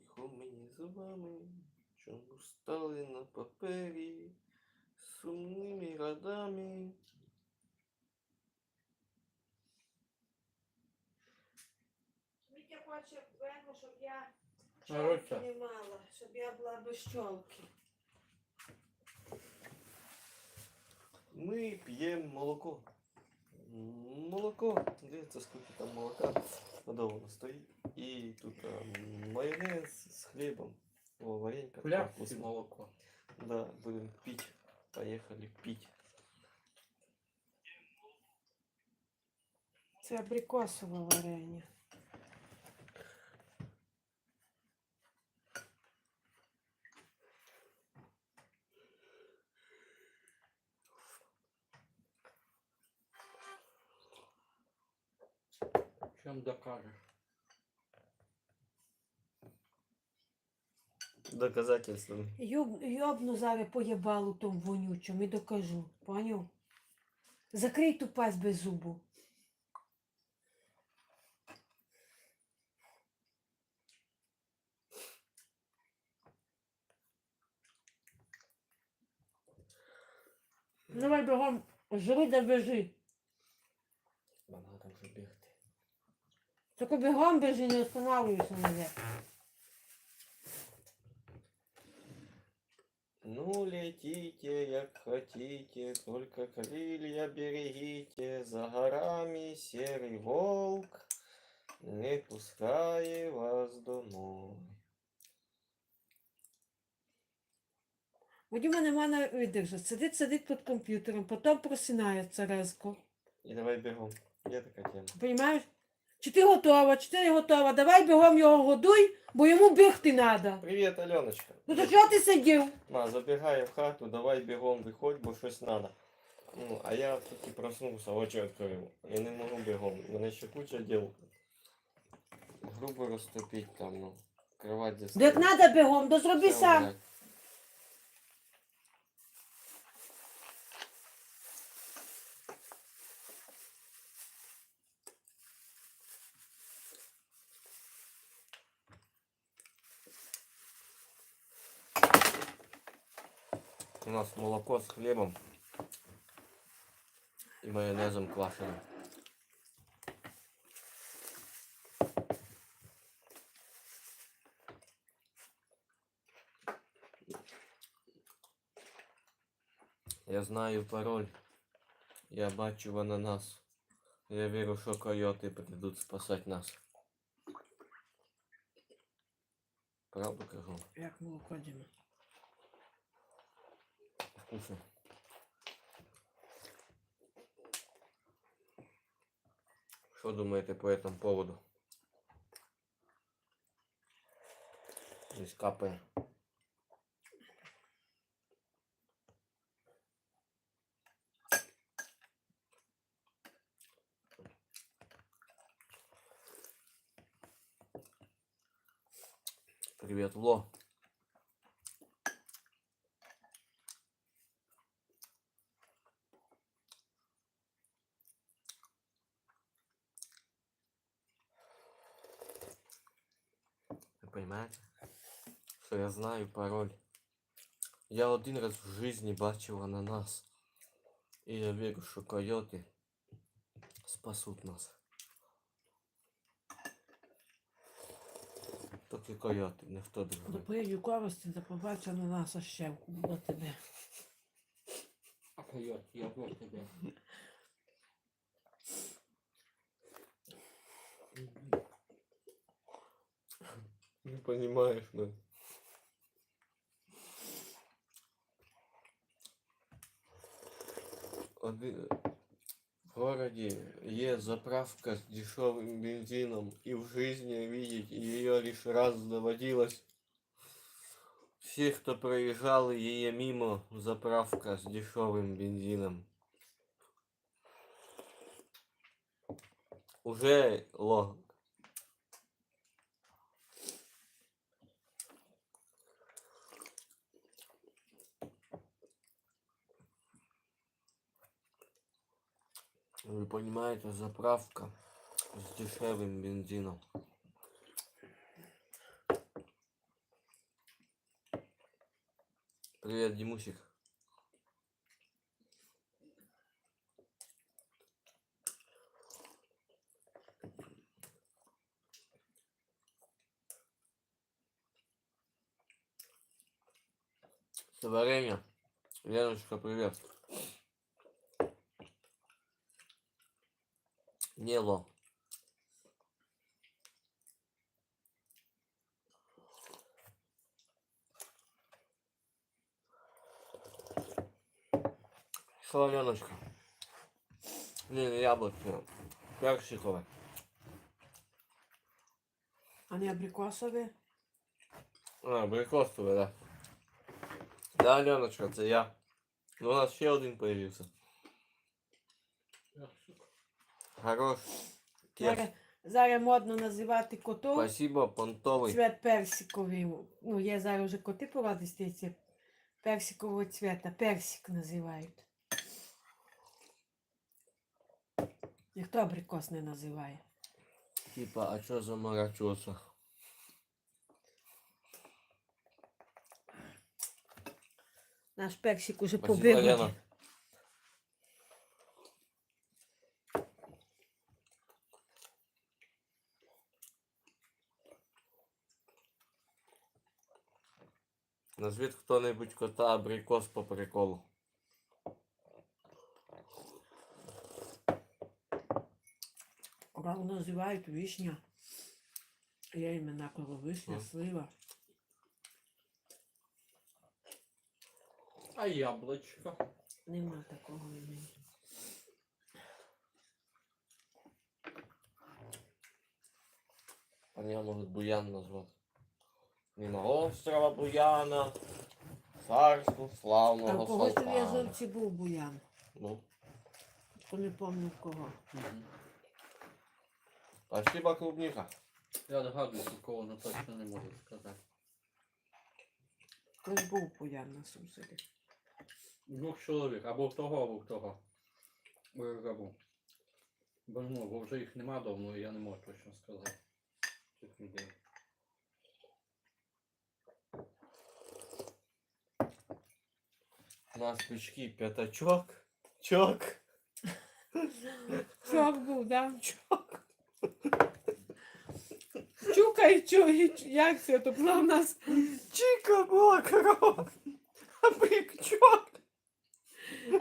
лихо мені з вами, чому стали на папері сумними радами. Вітя хоче пену, щоб я Короче. чолки не мала, щоб я була без чолки. Ми п'ємо молоко. Молоко, дивіться, скільки там молока подовано стоїть. І тут а, майонез з хлібом. О, варенька. Хляб так, і вкусно. молоко. Да, будем пить. Поехали пить. Це абрикосове варення. Чим докажеш? Доказательствами. Йоб, йобну зараз поєбалу тому вонючому і докажу. Поняв? Закрий ту пасть без зубу. Давай бігом, жри да біжи. Нам надо вже бігти. Тільки бігом біжи, не останавливайся ніде. Ну, летите, як хотите, только крылья берегите, за горами серый волк не пускає вас домой. Вадима нема на видержать. Сидить, сидить під комп'ютером, потім просинається резко. І давай бігом. Є така тема. Понимаєш? Чи ти готова, чи ти не готова? Давай бігом його годуй, бо йому бігти треба. Привіт, Альоночка. Ну то чого ти сидів? Ма, забігай в хату, давай бігом виходь, бо щось треба. Ну, а я тільки проснувся, очі відкрив. Я не можу бігом. У мене ще куча діл. Грубо розтопіть там, ну. Кровать Як треба бігом, то зроби сам. Нас молоко с хлебом и майонезом квашеным. Я знаю пароль. Я бачу в ананас. Я вірю, що койоти прийдуть спасати нас. Правду кажу? Як ми виходимо? Вкусно. Что думаете по этому поводу? Здесь капает. Привет, Ло. Ви понимаете? Що я знаю пароль. Я один раз в жизни бачив ананас. І я вірю, що койоти спасуть нас. Тільки койоти, ніхто До другий. поїдю користі, да побачу на нас ощевку до тебе. А койот, я вот тебе. Не понимаешь, ну. В городе есть заправка с дешевым бензином, и в жизни видеть ее лишь раз доводилось. Все, кто проезжал ее мимо, заправка с дешевым бензином. Уже лог. Вы понимаете, заправка с дешевым бензином. Привет, Димусик. Варенье. Леночка, привет. Нело. Солоненочка. Не, не яблочко. Персикове. А не абрикосове? А, абрикосове, да. Да, Альоночка, це я. Ну, у нас ще один появився. Хорош. Зараз, зараз модно називати котов Спасибо, понтовий. цвет персиковий. Ну, є зараз вже коти порадисті персикового цвета. Персик називають. Ніхто абрикос не називає. Типа, а чо заморачиваться? Наш персик уже побив. Назвіть хто-небудь кота абрикос по приколу. Коралу називають вишня. Я імена коло вишня, Мгм. слива. А яблочко? Нема такого імені. А я можуть Буян назвати. Мимо острова Буяна. Царству Та славного у когось у Салтана. В'язовці був буян. Ну, То не пам'ятаю в кого. Спасибо, клубника. Я догадуюсь, кого, але точно не можу сказати. Хтось був буян на сусіді. Двох чоловік, або в того, або в того. Бо я забув. Бо, ну, бо вже їх нема давно, і я не можу точно сказати. Цих людей. нас печки п'ятачок. Чок. Чок був, да? Чок. Чука і чо, і ч- як це? То була в нас Чика була корова. А пикчок.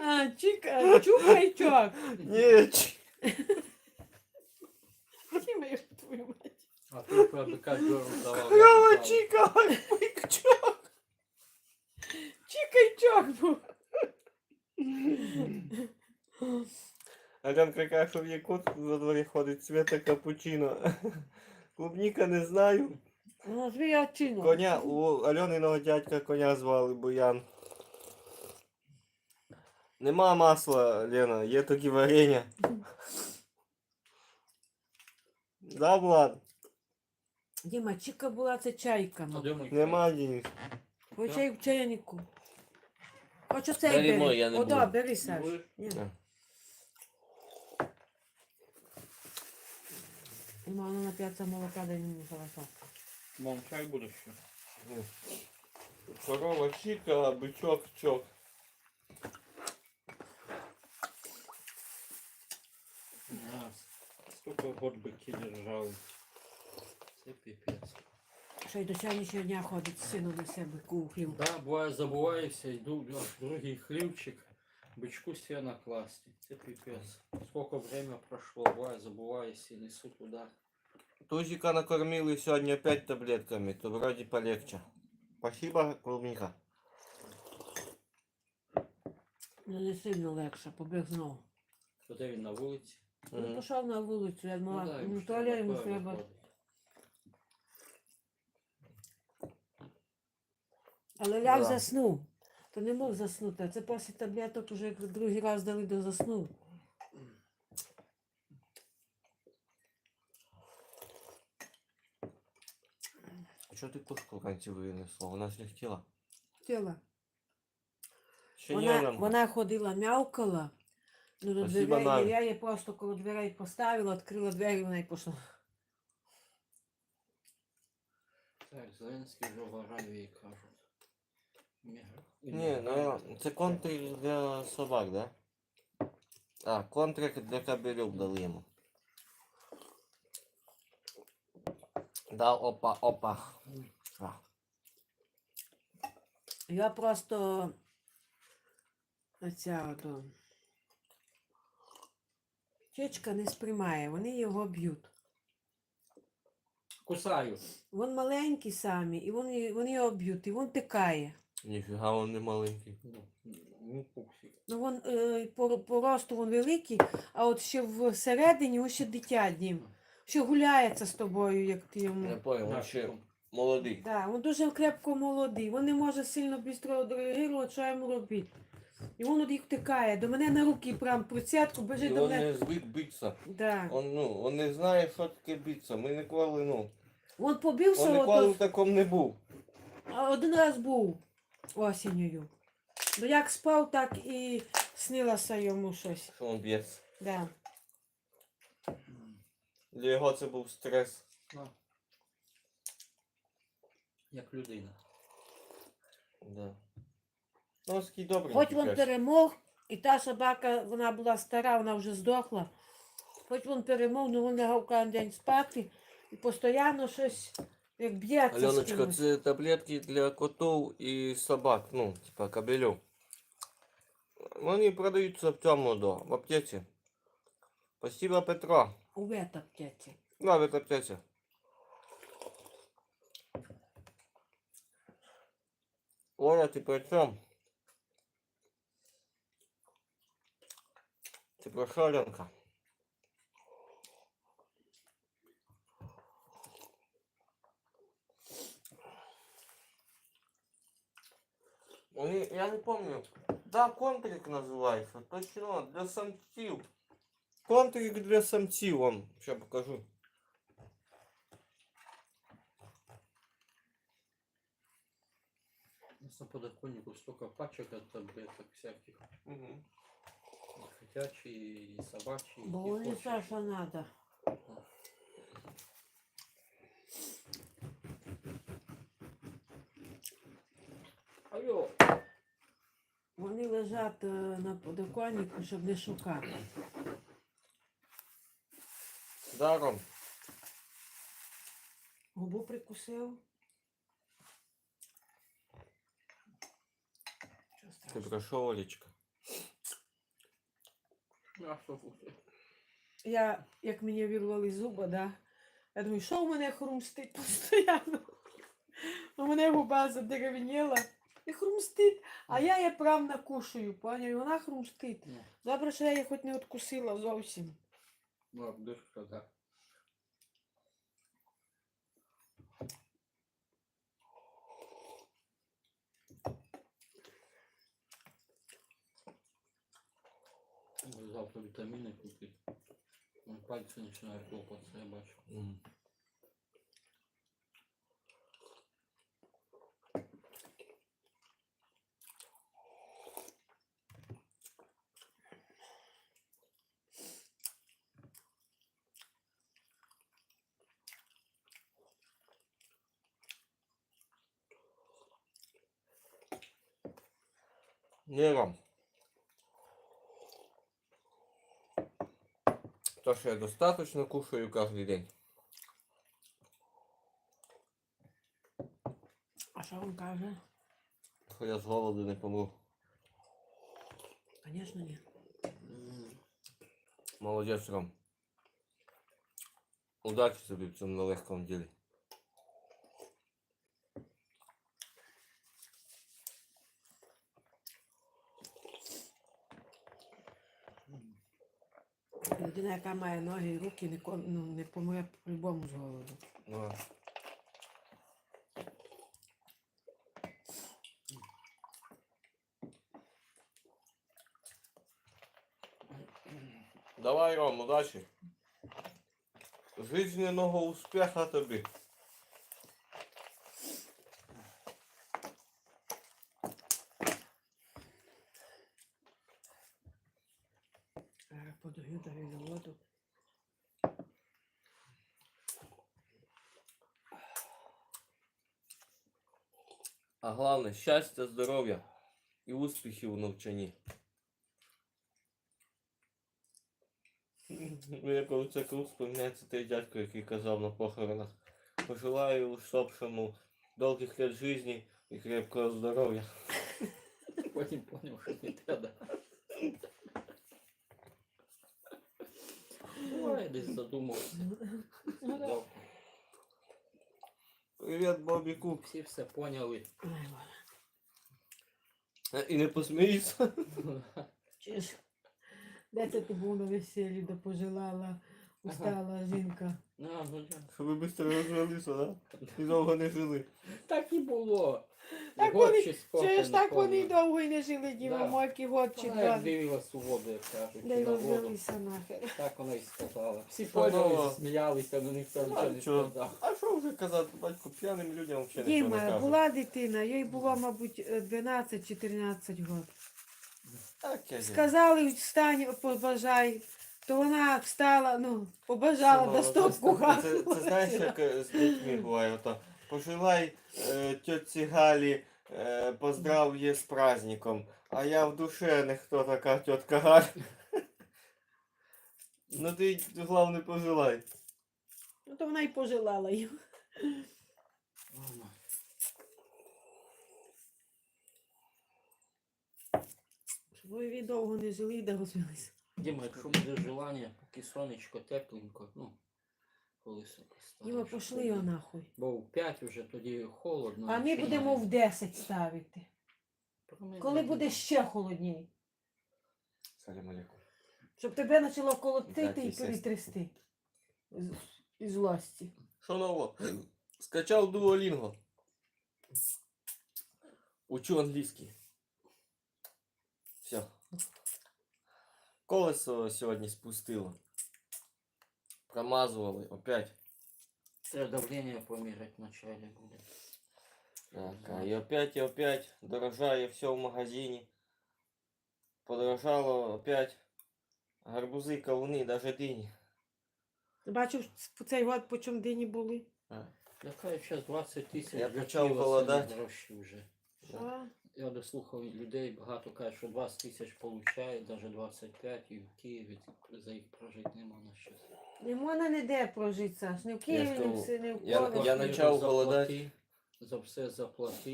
а, чіка, чука і чок. Ні, чи... Тіма, твою мать. А ти про бика Джору давав. Корова я питав. чика, а пикчок. Чіка і чок був. Аленка каже, в є кот за дворі ходить цвета капучино. Клубніка не знаю. Звірячину. Коня, у Альониного дядька коня звали Буян. Нема масла, Лена, є тільки варення. Да, Влад? Діма, чіка була це чайка. А ну. Нема Денис. Чай в чайнику. Хоч оцей Бери бери. мой, я не О, да, буду. бери, Саш. Ні. Да. Дима, вона нап'ється молока, дай мені хорошо. Мам, чай буде ще. Корова чика, а бичок чок. Нас. Сколько год бики держали. Це піпець. Що й до сьогоднішнього дня ходить з сином на себе кухлів. Да, буває, забуваюся, йду в другий хлівчик, бичку сена класти. Це піпець. Сколько время прошло, буває, забуваюся і несу туди. Тузика накормили сегодня опять таблетками, то вроде полегче. Спасибо, клубника. Ну не сильно легше, побіг знову. Де він на вулиці? Ну, Мгм. пішов на вулицю, я думала, да, ну, йому то ж йому напевно треба. ходить. Але ляг Да. заснув. То не мог заснути, а це після таблеток уже як другий раз дали до заснув. А что ты пушку раньше вынесла? Вона слегтела. Хотіла. Ще Вона, вона ходила, м'явкала. Ну, до Спасибо, дверей, Надя. я її просто коло дверей поставила, відкрила двері, вона й пішла. Так, Зеленський вже вважаю їй кажуть. Ні, Ні, ну це контрик для собак, да? А, контрик для кабелюк дали йому. Да, опа, опа. А. Я просто оця ото чечка не сприймає, вони його б'ють. Кусаю. Він маленький самі, і вони, вони його б'ють, і він тикає. Ніфіга він не маленький. Ну, ну, пупсик. Ну, він, е, по, по росту він великий, а от ще всередині він ще дитя дім. Ще гуляється з тобою, як ти Не йому. понял, він ще молодий. Да, він дуже крепко молодий, він не може сильно швидко реагувати, що йому робити. І він от їх втикає. До мене на руки прям прицятку І біжить до він мене. не звик битися. Да. Он, ну, он не знає, що таке битися. Ми ніколи, ну, Він побився он ніколи в такому не був. один раз був осінню. Ну як спав, так і снилося йому щось. Що він б'ється. Да. Для його це був стрес. Ну. Як людина. Да. Ну, ось такий добрий. Хоч він перемог, і та собака, вона була стара, вона вже здохла. Хоч він перемог, але він лягав кожен день спати і постійно щось як б'ється. з Аленочка, кимось. це таблетки для котов і собак, ну, типа кабелю. Вони продаються в цьому до, в аптеці. Спасибо, Петро. У ветаптеці. Да, в аптеці. Оля, ти при чому? Ти про що, Ленка? Вони, я не помню. Да, контрик називається. Точно, для самців. Контрик для самців вам. Ще покажу. У нас на подоконнику столько пачек от таблеток всяких. Угу. И Котячие, и собачьи. Бо и вони кошачьи. все. Алло. Вони лежать е, на подоконнику, щоб не шукати. Даром. Губу прикусив. Ти про що, Олечка? А что вкусно? Я, як мені вирвали зуба, да? я думаю, що у мене хрумстить постійно. У мене губа задерев'яніла і хрумстить, а я її прям накушую, поняв? І вона хрумстить. Ну, Добре, що я її хоч не откусила зовсім. Var bir kadar. Завтра витамины купить. Пальцы начинают лопаться, я бачу. Mm. Не вам. То, що я достаточно кушаю кожен день. А що він каже? Що я з голоду не помру. Звісно, ні. Молодець, Ром. Удачі тобі в цьому нелегкому ділі. Людина, яка має ноги і руки, не, кон- ну, не помре по-любому з голоду. Ну, Давай, Ром, удачі. Жизненного успіха тобі. Зараз подаю даю воду. Головне щастя, здоров'я і успіхів у навчанні. Ну, я коли це круг вспоминається той дядько, який казав на похоронах. Пожелаю усопшому довгих лет жизни і крепкого здоров'я. Потім поняв, що не треба. Ой, десь задумався. Привіт, Бобіку. Всі все поняли. Е, І не посміються. Чи ж, Де це ти був на весіллі, де пожелала устала жінка? А, ну, я- Щоб ви швидко розвелися, да? І довго не жили. Так і було. Так Год вони- чи Чи ж так вони й довго й не жили, діва Да. мойки год чи Вона як дивилась у воду, як кажуть, й на воду. нахер. Так вона і сказала. Всі поняли, нового? сміялися, але ніхто нічого А не чого? сказав. А що вже казати, батько, п'яним людям взагалі нічого не Діма, була дитина, їй було, мабуть, е, 12-14 років. Так, я Сказали, встань, побажай. То вона встала, ну, побажала до стопку Це, це, це знаєш, як е, з дітьми буває, ото пожелай е, тьоці Галі е, поздрав її з праздником, а я в душе не хто така тітка Галя. Ну ти головне пожелай. Ну, то вона й пожелала їм. Ви довго не жили і де розвелися. Діма, якщо буде желання, поки сонечко тепленько, ну, коли все Діма, пошли його нахуй. Бо в 5 вже тоді холодно. А ми будемо в 10 ставити. Коли буде ще холодніше. Салям алейкум. Щоб тебе почало колотити і перетрясти. З- Із злості. Що нового? Скачав Duolingo. Учу англійський. Все. Колесо сьогодні спустило. Промазували опять. Треба давлення поміряти вначале буде. Так, а і опять, і опять дорожає все в магазині. Подорожало опять. Гарбузи, кавуни, даже дині. Бачив, в цей год по чому дині були. А, Яка зараз 20 тисяч. Я почав голодати. гроші вже. А? Я дослухав людей, багато кажуть, що 20 тисяч получають, навіть 25, і в Києві за їх прожити нема на що. Не можна ніде прожити, Саш. Не в Києві, не в Си- не в я- Кові. я начав голодати. За все заплати,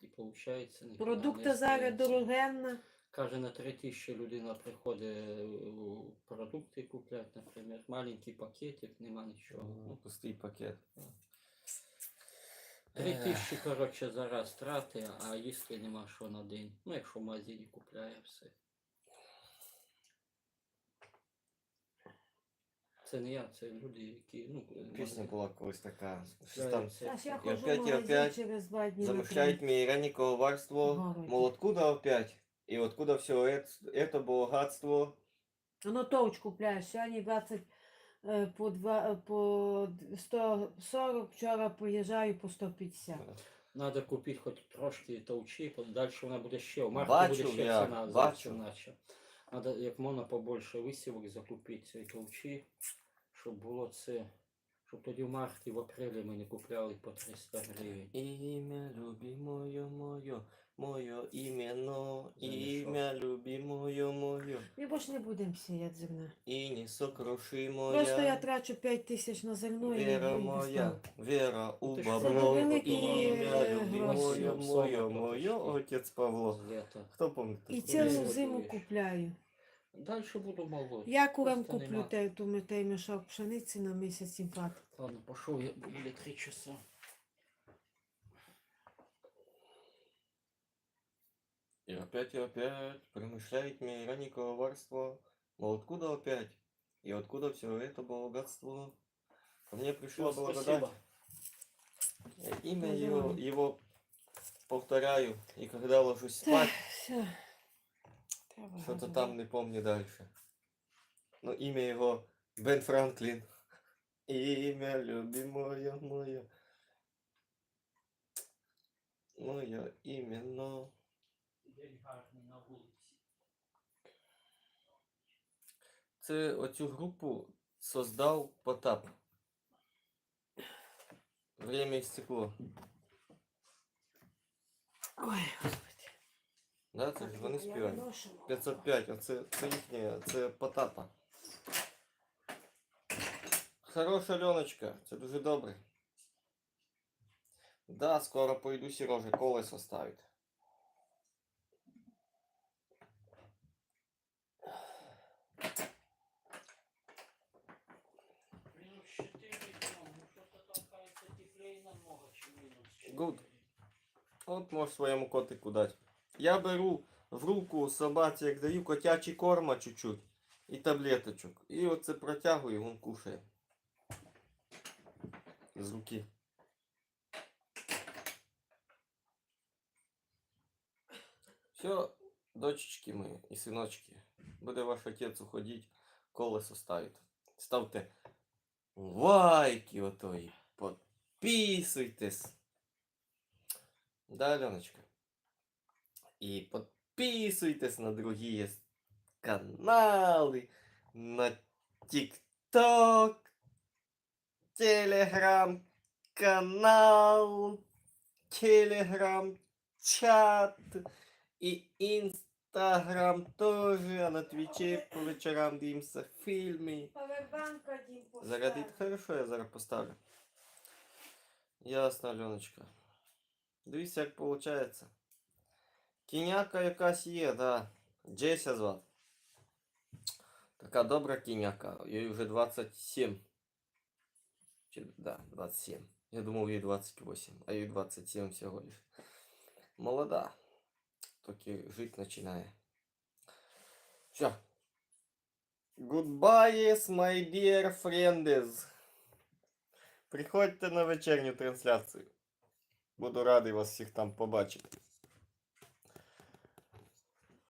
і виходить... ніхіра Продукти зараз остається. дорогенна. Каже, на 3 тисячі людина приходить е, у продукти купляти, наприклад, маленький пакетик, нема нічого. ну, Пустий пакет. 3 Ех. тисячі, коротше, зараз трати, а їсти нема що на день. Ну, якщо в магазині купляє все. Це не я, це люди, які, ну, Пісня магазин- була колись така. Щось купляють там все. Саш, я І ходжу в опять, і магазин опять через два дні. на замышляет три. мне ранее коварство. Городе. Мол, откуда опять? И откуда все это, это богатство? Ну, тоуч купляєш, сьогодні 20 е, по, два, е, по 140, вчора поїжджаю по 150. Надо купити хоч трошки товчі, далі вона буде ще. У марті Бачу буде ще я, ціна бачу. зовсім наче. Надо як можна побольше висівок закупити ковчі, щоб було це. Щоб тоді в марті, в апрелі ми не купляли по 300 гривень. Имя любимое мое, мое именно, Замешал. имя любимое мое, Ми більше не будемо сіяти зерна. и несокрушимое. Просто я трачу 5 тисяч на зерно і Вера і моя, достану. вера у Ти ж бабло, великий, ім'я е, любимое гроші. моє, моє, отець Павло. Літа. Хто пам'ятає? І цілу зиму купляю. Далі буду молоть. Я курам Просто куплю нема. те, ту мішок пшениці на місяць їм хватить. Ладно, пошел, я буде 3 часа. И опять, и опять промышляет мне ранее коварство. Мол, откуда опять? И откуда все это богатство? Ко мне пришла Всё, благодать. Я Имя Ну, его, его повторяю. И когда ложусь спать, Все. Что-то там не помню дальше. Но имя его Бен Франклин. Имя любимое мое. Мое именно. День гарний на вулиці. Це оцю групу создав Потап. Время і стекло. Ой, господи. Да, це ж вони співають. 505, а це, це їхнє, це потапа. Хороша Льоночка, це дуже добре. Да, скоро пойду Сережа колесо ставить. Good. От можеш своєму котику дати. Я беру в руку собаці, як даю котячий корма чуть-чуть і таблеточок. І оце протягую, він кушає. З руки. Все, дочечки мої і синочки. Буде ваш отець уходить, колесо ставить. Ставте лайки отої. Подписуйтесь. Да, Аленочка? И подписывайтесь на другие каналы, на ТикТок, Телеграм канал, Телеграм чат и Инстаграм тоже, а на Твиче по вечерам дивимся фильмы. Поставь. хорошо, я зараз поставлю. Ясно, Альоночка. Дивіться, як виходить. Кіняка якась є, да. Джеся звати. Така добра кіняка. Їй вже 27. Чи, да, 27. Я думав, їй 28, а їй 27 всього лиш. Молода. Тільки жити починає. Все. Goodbye, my dear friends. Приходьте на вечірню трансляцію. Буду радий вас всіх там побачити.